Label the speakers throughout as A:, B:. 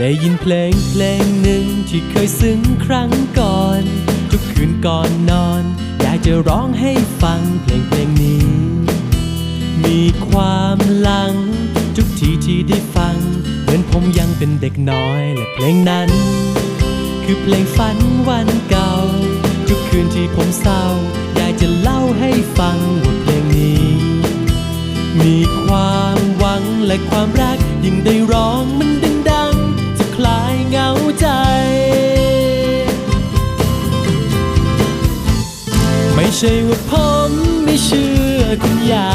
A: ได้ยินเพลงเพลงหนึ่งที่เคยซึ้งครั้งก่อน ทุกคืนก่อนนอน อยากจะร้องให้ฟังเพลงเพลงนี้ มีความหลัง ทุกทีที่ได้ฟัง เหมือนผมยังเป็นเด็กน้อยและเพลงนั้น คือเพลงฝันวันเก่า ทุกคืนที่ผมเศร้า อยากจะเล่าให้ฟังว่าเพลงนี้ มีความหวังและความรักยิ่งได้ร้องมัน ใช่ว่าผมไม่เชื่อคุณยา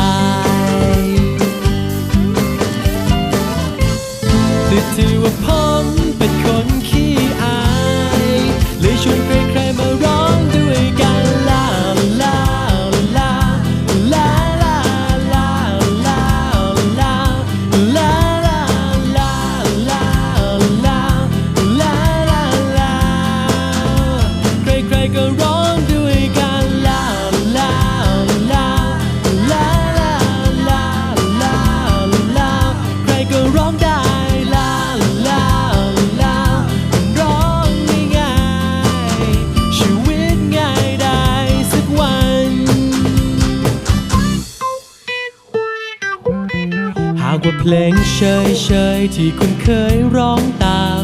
A: ากว่าเพลงเชยเชยๆที่คุณเคยร้องตาม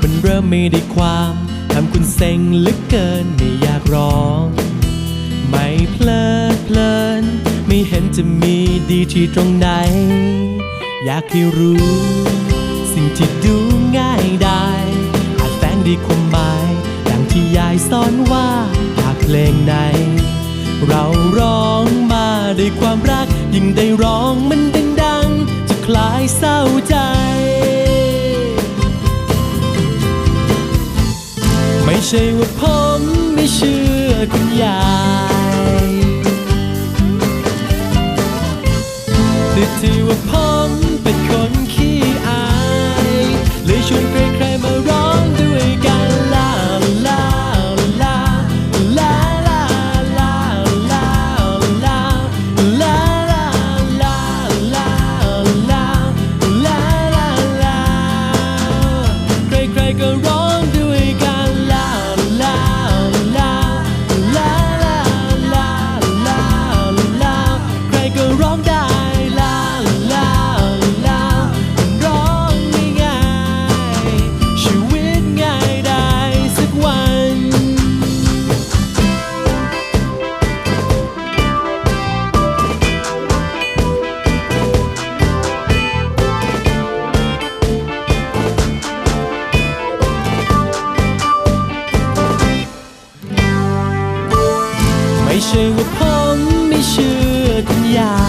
A: มันเริ่มไม่ได้ความทำคุณเซ็งลึกเกินไม่อยากร้อง ไม่เพลิดเพลิน ไม่เห็นจะมีดีที่ตรงไหน อยากให้รู้ สิ่งที่ดูง่ายได้ อาจแฝงดีความหมายดังที่ยายสอนว่าหากเพลงไหน เราร้องมาด้วยความรักยิ่งได้ร้องมันดัง คลายเศร้าใจ ไม่ใช่ว่าผมไม่เชื่อคุณยา vida.